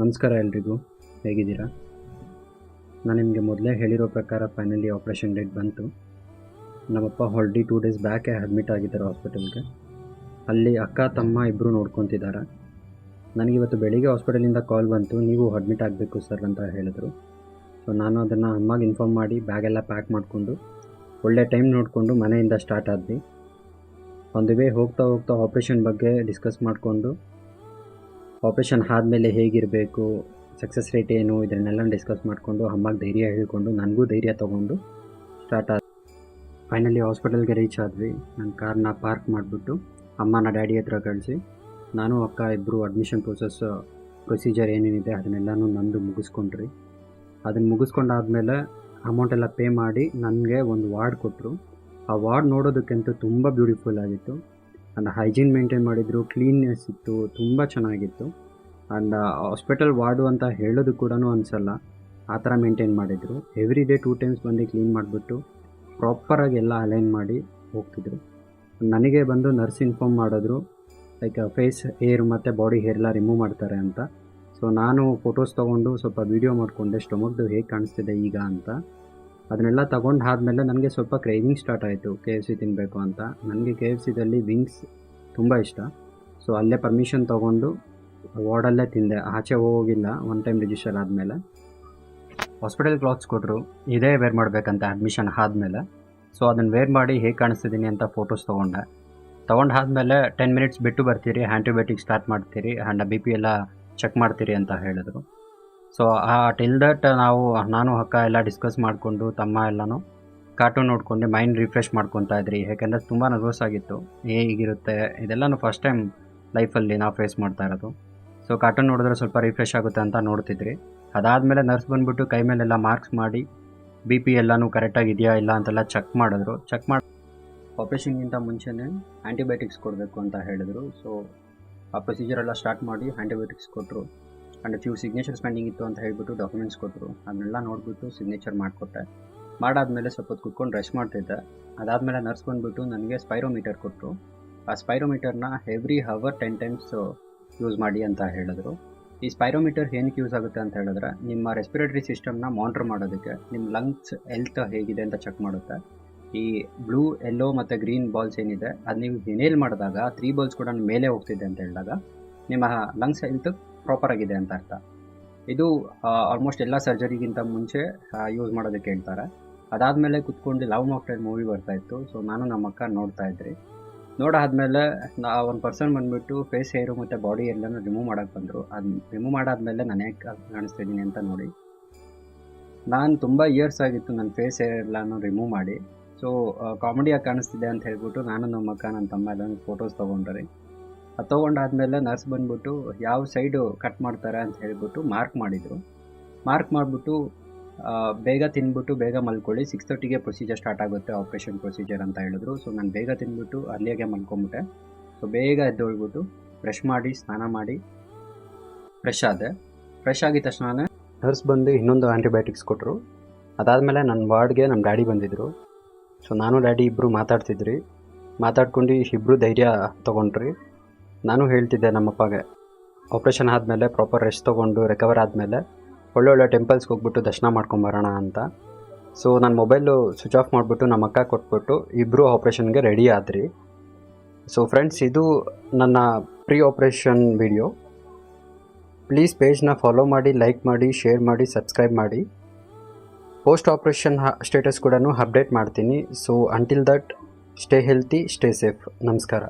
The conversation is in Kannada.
ನಮಸ್ಕಾರ ಎಲ್ರಿಗೂ. ಹೇಗಿದ್ದೀರಾ? ನಾನು ನಿಮಗೆ ಮೊದಲೇ ಹೇಳಿರೋ ಪ್ರಕಾರ ಫೈನಲಿ ಆಪ್ರೇಷನ್ ಡೇಟ್ ಬಂತು. ನಮ್ಮಪ್ಪ ಹಾಲ್ಡಿ ಟೂ ಡೇಸ್ ಬ್ಯಾಕೇ ಅಡ್ಮಿಟ್ ಆಗಿದ್ದಾರೆ ಹಾಸ್ಪಿಟಲ್ಗೆ ಅಲ್ಲಿ ಅಕ್ಕ, ತಮ್ಮ ಇಬ್ಬರು ನೋಡ್ಕೊತಿದ್ದಾರೆ ನನಗಿವತ್ತು ಬೆಳಿಗ್ಗೆ ಹಾಸ್ಪಿಟಲಿಂದ ಕಾಲ್ ಬಂತು. ನೀವು ಅಡ್ಮಿಟ್ ಆಗಬೇಕು ಸರ್ ಅಂತ ಹೇಳಿದರು. ಸೊ ನಾನು ಅದನ್ನು ಅಮ್ಮಗೆ ಇನ್ಫಾರ್ಮ್ ಮಾಡಿ ಬ್ಯಾಗೆಲ್ಲ ಪ್ಯಾಕ್ ಮಾಡಿಕೊಂಡು ಒಳ್ಳೆ ಟೈಮ್ ನೋಡಿಕೊಂಡು ಮನೆಯಿಂದ ಸ್ಟಾರ್ಟ್ ಆದ್ವಿ. ಒಂದು ವೇ ಹೋಗ್ತಾ ಹೋಗ್ತಾ ಆಪ್ರೇಷನ್ ಬಗ್ಗೆ ಡಿಸ್ಕಸ್ ಮಾಡಿಕೊಂಡು ಆಪ್ರೇಷನ್ ಆದಮೇಲೆ ಹೇಗಿರಬೇಕು ಸಕ್ಸಸ್ ರೇಟ್ ಏನು ಇದನ್ನೆಲ್ಲ ಡಿಸ್ಕಸ್ ಮಾಡಿಕೊಂಡು, ಅಮ್ಮಗೆ ಧೈರ್ಯ ಹೇಳ್ಕೊಂಡು, ನನಗೂ ಧೈರ್ಯ ತೊಗೊಂಡು ಸ್ಟಾರ್ಟ್ ಆದ ಫೈನಲಿ ಹಾಸ್ಪಿಟಲ್ಗೆ ರೀಚ್ ಆದ್ವಿ. ನನ್ನ ಕಾರ್ನ ಪಾರ್ಕ್ ಮಾಡಿಬಿಟ್ಟು ಅಮ್ಮನ ಡ್ಯಾಡಿ ಹತ್ರ ಕಳಿಸಿ, ನಾನು, ಅಕ್ಕ ಇಬ್ಬರು ಅಡ್ಮಿಷನ್ ಪ್ರೊಸೆಸ್ ಪ್ರೊಸೀಜರ್ ಏನೇನಿದೆ ಅದನ್ನೆಲ್ಲನೂ ನಂದು ಮುಗಿಸ್ಕೊಂಡ್ರಿ. ಅದನ್ನು ಮುಗಿಸ್ಕೊಂಡಾದ್ಮೇಲೆ ಅಮೌಂಟ್ ಎಲ್ಲ ಪೇ ಮಾಡಿ ನನಗೆ ಒಂದು ವಾರ್ಡ್ ಕೊಟ್ಟರು ಆ ವಾರ್ಡ್ ನೋಡೋದಕ್ಕಂತೂ ತುಂಬ ಬ್ಯೂಟಿಫುಲ್ ಆಗಿತ್ತು. ಆ್ಯಂಡ್ ಹೈಜೀನ್ ಮೇಂಟೈನ್ ಮಾಡಿದರು ಕ್ಲೀನ್ನೆಸ್ ಇತ್ತು, ತುಂಬ ಚೆನ್ನಾಗಿತ್ತು. ಆ್ಯಂಡ್ ಹಾಸ್ಪಿಟಲ್ ವಾರ್ಡು ಅಂತ ಹೇಳೋದು ಕೂಡ ಅನಿಸಲ್ಲ. ಆ ಥರ ಮೇಂಟೈನ್ ಮಾಡಿದರು. ಎವ್ರಿ ಡೇ ಟೂ ಟೈಮ್ಸ್ ಬಂದು ಕ್ಲೀನ್ ಮಾಡಿಬಿಟ್ಟು ಪ್ರಾಪರಾಗಿ ಎಲ್ಲ ಅಲೈನ್ ಮಾಡಿ ಹೋಗ್ತಿದ್ರು. ನನಗೆ ಬಂದು ನರ್ಸ್ ಇನ್ಫಾರ್ಮ್ ಮಾಡಿದ್ರು ಲೈಕ್ ಫೇಸ್ ಏರ್ ಮತ್ತು ಬಾಡಿ ಹೇರ್ ಎಲ್ಲ ರಿಮೂವ್ ಮಾಡ್ತಾರೆ ಅಂತ. ಸೊ ನಾನು ಫೋಟೋಸ್ ತೊಗೊಂಡು ಸ್ವಲ್ಪ ವೀಡಿಯೋ ಮಾಡಿಕೊಂಡೆ ಸ್ಟೊಮಕ್ದು ಹೇಗೆ ಕಾಣಿಸ್ತಿದೆ ಈಗ ಅಂತ. ಅದನ್ನೆಲ್ಲ ತಗೊಂಡು ಆದಮೇಲೆ ನನಗೆ ಸ್ವಲ್ಪ ಕ್ರೇವಿಂಗ್ ಸ್ಟಾರ್ಟ್ ಆಯಿತು ಕೆ ಎಫ್ ಸಿ ತಿನ್ನಬೇಕು ಅಂತ. ನನಗೆ ಕೆ ಎಫ್ ಸಿದಲ್ಲಿ ವಿಂಗ್ಸ್ ತುಂಬ ಇಷ್ಟ. ಸೊ ಅಲ್ಲೇ ಪರ್ಮಿಷನ್ ತೊಗೊಂಡು ವಾರ್ಡಲ್ಲೇ ತಿಂದೆ. ಆಚೆ ಹೋಗಿಲ್ಲ ಒನ್ ಟೈಮ್ ರಿಜಿಸ್ಟರ್ ಆದಮೇಲೆ. ಹಾಸ್ಪಿಟಲ್ ಕ್ಲಾತ್ಸ್ ಕೊಟ್ಟರು ಇದೇ ವೇರ್ ಮಾಡಬೇಕಂತ ಅಡ್ಮಿಷನ್ ಆದಮೇಲೆ. ಸೊ ಅದನ್ನು ವೇರ್ ಮಾಡಿ ಹೇಗೆ ಕಾಣಿಸ್ತಿದ್ದೀನಿ ಅಂತ ಫೋಟೋಸ್ ತೊಗೊಂಡೆ. ತೊಗೊಂಡು ಆದಮೇಲೆ ಟೆನ್ ಮಿನಿಟ್ಸ್ ಬಿಟ್ಟು ಬರ್ತೀರಿ ಆ್ಯಂಟಿಬಯೋಟಿಕ್ ಸ್ಟಾರ್ಟ್ ಮಾಡ್ತೀರಿ ಆ್ಯಂಡ್ ಬಿ ಪಿ ಎಲ್ಲ ಚೆಕ್ ಮಾಡ್ತೀರಿ ಅಂತ ಹೇಳಿದ್ರು. ಸೊ ಆ ಟಿಲ್ ದಟ್ ನಾವು, ನಾನು, ಅಕ್ಕ ಎಲ್ಲ ಡಿಸ್ಕಸ್ ಮಾಡಿಕೊಂಡು, ತಮ್ಮ ಎಲ್ಲನೂ ಕಾರ್ಟೂನ್ ನೋಡ್ಕೊಂಡು ಮೈಂಡ್ ರಿಫ್ರೆಶ್ ಮಾಡ್ಕೊತಾ ಇದ್ರಿ. ಯಾಕೆಂದರೆ ತುಂಬ ನರ್ವಸ್ ಆಗಿತ್ತು. ಹೇಗಿರುತ್ತೆ. ಇದೆಲ್ಲನೂ ಫಸ್ಟ್ ಟೈಮ್ ಲೈಫಲ್ಲಿ ನಾವು ಫೇಸ್ ಮಾಡ್ತಾ ಇರೋದು. ಸೊ ಕಾರ್ಟೂನ್ ನೋಡಿದ್ರೆ ಸ್ವಲ್ಪ ರಿಫ್ರೆಶ್ ಆಗುತ್ತೆ ಅಂತ ನೋಡ್ತಿದ್ರಿ. ಅದಾದಮೇಲೆ ನರ್ಸ್ ಬಂದುಬಿಟ್ಟು ಕೈ ಮೇಲೆಲ್ಲ ಮಾರ್ಕ್ಸ್ ಮಾಡಿ ಬಿ ಪಿ ಎಲ್ಲನೂ ಕರೆಕ್ಟಾಗಿ ಇದೆಯಾ ಇಲ್ಲ ಅಂತೆಲ್ಲ ಚೆಕ್ ಮಾಡಿದ್ರು. ಚೆಕ್ ಮಾಡಿ ಆಪ್ರೇಷನ್ಗಿಂತ ಮುಂಚೆನೇ ಆ್ಯಂಟಿಬಯೋಟಿಕ್ಸ್ ಕೊಡಬೇಕು ಅಂತ ಹೇಳಿದರು. ಸೊ ಆ ಪ್ರೊಸೀಜರ್ ಎಲ್ಲ ಸ್ಟಾರ್ಟ್ ಮಾಡಿ ಆ್ಯಂಟಿಬಯೋಟಿಕ್ಸ್ ಕೊಟ್ಟರು ಆ್ಯಂಡ್ ಫ್ಯೂ ಸಿಗ್ನೇಚರ್ಸ್ ಪೆಂಡಿಂಗ್ ಇತ್ತು ಅಂತ ಹೇಳಿಬಿಟ್ಟು ಡಾಕ್ಯುಮೆಂಟ್ಸ್ ಕೊಟ್ಟರು ಅದನ್ನೆಲ್ಲ ನೋಡಿಬಿಟ್ಟು ಸಿಗ್ನೇಚರ್ ಮಾಡಿಕೊಟ್ಟೆ. ಮಾಡಾದಮೇಲೆ ಸ್ವಲ್ಪ ಹೊತ್ತು ಕುತ್ಕೊಂಡು ರೆಸ್ಟ್ ಮಾಡ್ತಿದ್ದೆ. ಅದಾದಮೇಲೆ ನರ್ಸ್ ಬಂದುಬಿಟ್ಟು ನನಗೆ ಸ್ಪೈರೋಮೀಟರ್ ಕೊಟ್ಟರು ಆ ಸ್ಪೈರೋಮೀಟರ್ನ every hour ten times use ಮಾಡಿ ಅಂತ ಹೇಳಿದ್ರು. ಈ ಸ್ಪೈರೋಮೀಟರ್ ಏನಕ್ಕೆ ಯೂಸ್ ಆಗುತ್ತೆ ಅಂತ ಹೇಳಿದ್ರೆ, ನಿಮ್ಮ ರೆಸ್ಪಿರೇಟರಿ ಸಿಸ್ಟಮ್ನ ಮಾನಿಟರ್ ಮಾಡೋದಕ್ಕೆ ನಿಮ್ಮ ಲಂಗ್ಸ್ ಹೆಲ್ತ್ ಹೇಗಿದೆ ಅಂತ ಚೆಕ್ ಮಾಡುತ್ತೆ. ಈ ಬ್ಲೂ ಎಲ್ಲೋ ಮತ್ತು ಗ್ರೀನ್ ಬಾಲ್ಸ್ ಏನಿದೆ, ಅದು ನೀವು ಇನೇಲ್ ಮಾಡಿದಾಗ ತ್ರೀ ಬಾಲ್ಸ್ ಕೂಡ ಮೇಲೆ ಹೋಗ್ತಿದೆ ಅಂತ ಹೇಳಿದಾಗ, ನಿಮ್ಮ ಲಂಗ್ಸ್ ಹೆಲ್ತ್ ಪ್ರಾಪರ್ ಆಗಿದೆ ಅಂತ ಅರ್ಥ. ಇದು ಆಲ್ಮೋಸ್ಟ್ ಎಲ್ಲ ಸರ್ಜರಿಗಿಂತ ಮುಂಚೆ ಯೂಸ್ ಮಾಡೋದಕ್ಕೆ ಹೇಳ್ತಾರೆ. ಅದಾದಮೇಲೆ ಕುತ್ಕೊಂಡು ಲವ್ ಮಾಫ್ಟೆಡ್ ಮೂವಿ ಬರ್ತಾ ಇತ್ತು. ಸೊ ನಾನು ನಮ್ಮ ಅಕ್ಕ ನೋಡ್ತಾ ಇದ್ರಿ. ನೋಡಾದ್ಮೇಲೆ, ನಾ, ಒಂದು ಪರ್ಸನ್ ಬಂದುಬಿಟ್ಟು ಫೇಸ್ ಹೇರು ಮತ್ತು ಬಾಡಿ ಎಲ್ಲನೂ ರಿಮೂವ್ ಮಾಡೋಕ್ಕೆ ಬಂದರು. ಅದು ರಿಮೂವ್ ಮಾಡಾದ್ಮೇಲೆ ನಾನು ಯಾಕೆ ಕಾಣಿಸ್ತಿದ್ದೀನಿ ಅಂತ ನೋಡಿ. ನಾನು ತುಂಬ ಇಯರ್ಸ್ ಆಗಿತ್ತು ನನ್ನ ಫೇಸ್ ಹೇರ್ ಎಲ್ಲನೂ ರಿಮೂವ್ ಮಾಡಿ. ಸೊ ಕಾಮಿಡಿಯಾಗಿ ಕಾಣಿಸ್ತಿದೆ ಅಂತ ಹೇಳ್ಬಿಟ್ಟು ನಾನು ನಮ್ಮ ಅಕ್ಕ ನನ್ನ ತಮ್ಮ ಎಲ್ಲ ಫೋಟೋಸ್ ತೊಗೊಂಡ್ರಿ. ಅದು ತೊಗೊಂಡಾದ್ಮೇಲೆ ನರ್ಸ್ ಬಂದ್ಬಿಟ್ಟು ಯಾವ ಸೈಡು ಕಟ್ ಮಾಡ್ತಾರೆ ಅಂತ ಹೇಳಿಬಿಟ್ಟು ಮಾರ್ಕ್ ಮಾಡಿದರು. ಮಾರ್ಕ್ ಮಾಡಿಬಿಟ್ಟು ಬೇಗ ತಿನ್ಬಿಟ್ಟು ಬೇಗ ಮಲ್ಕೊಳ್ಳಿ. ಸಿಕ್ಸ್ ತರ್ಟಿಗೆ ಪ್ರೊಸೀಜರ್ ಸ್ಟಾರ್ಟ್ ಆಗುತ್ತೆ ಆಪ್ರೇಷನ್ ಪ್ರೊಸೀಜರ್ ಅಂತ ಹೇಳಿದ್ರು. ಸೊ ನಾನು ಬೇಗ ತಿನ್ಬಿಟ್ಟು ಅಲ್ಲಿಗೆ ಮಲ್ಕೊಂಬಿಟ್ಟೆ. ಸೊ ಬೇಗ ಎದ್ದೊಳ್ಬಿಟ್ಟು ಬ್ರಷ್ ಮಾಡಿ, ಸ್ನಾನ ಮಾಡಿ ಫ್ರೆಶ್ ಆದೆ. ಫ್ರೆಶ್ ಆಗಿದ ತಕ್ಷಣ ನರ್ಸ್ ಬಂದು ಇನ್ನೊಂದು ಆ್ಯಂಟಿಬಯೋಟಿಕ್ಸ್ ಕೊಟ್ಟರು ಅದಾದಮೇಲೆ ನನ್ನ ವಾರ್ಡ್ಗೆ ನಮ್ಮ ಡ್ಯಾಡಿ ಬಂದಿದ್ದರು ಸೊ ನಾನು ಡ್ಯಾಡಿ ಇಬ್ಬರು ಮಾತಾಡ್ತಿದ್ರಿ. ಮಾತಾಡ್ಕೊಂಡು ಇಬ್ಬರು ಧೈರ್ಯ ತೊಗೊಂಡ್ರಿ. ನಾನು ಹೇಳ್ತಿದ್ದೆ ನಮ್ಮಪ್ಪಗೆ. ಆಪ್ರೇಷನ್ ಆದಮೇಲೆ ಪ್ರಾಪರ್ ರೆಸ್ಟ್ ತೊಗೊಂಡು ರಿಕವರ್ ಆದಮೇಲೆ ಒಳ್ಳೊಳ್ಳೆ ಟೆಂಪಲ್ಸ್ಗೆ ಹೋಗ್ಬಿಟ್ಟು ದರ್ಶನ ಮಾಡ್ಕೊಂಬರೋಣ ಅಂತ. ಸೊ ನನ್ನ ಮೊಬೈಲು ಸ್ವಿಚ್ ಆಫ್ ಮಾಡಿಬಿಟ್ಟು ನಮ್ಮ ಅಕ್ಕ ಕೊಟ್ಬಿಟ್ಟು ಇಬ್ಬರು ಆಪ್ರೇಷನ್ಗೆ ರೆಡಿ ಆದ್ರಿ. ಸೊ ಫ್ರೆಂಡ್ಸ್ ಇದು ನನ್ನ ಪ್ರೀ ಆಪ್ರೇಷನ್ ವಿಡಿಯೋ ಪ್ಲೀಸ್ ಪೇಜ್ನ ಫಾಲೋ ಮಾಡಿ ಲೈಕ್ ಮಾಡಿ ಶೇರ್ ಮಾಡಿ ಸಬ್ಸ್ಕ್ರೈಬ್ ಮಾಡಿ. ಪೋಸ್ಟ್ ಆಪ್ರೇಷನ್ ಸ್ಟೇಟಸ್ ಕೂಡ ಅಪ್ಡೇಟ್ ಮಾಡ್ತೀನಿ. So until that stay healthy stay safe ನಮಸ್ಕಾರ.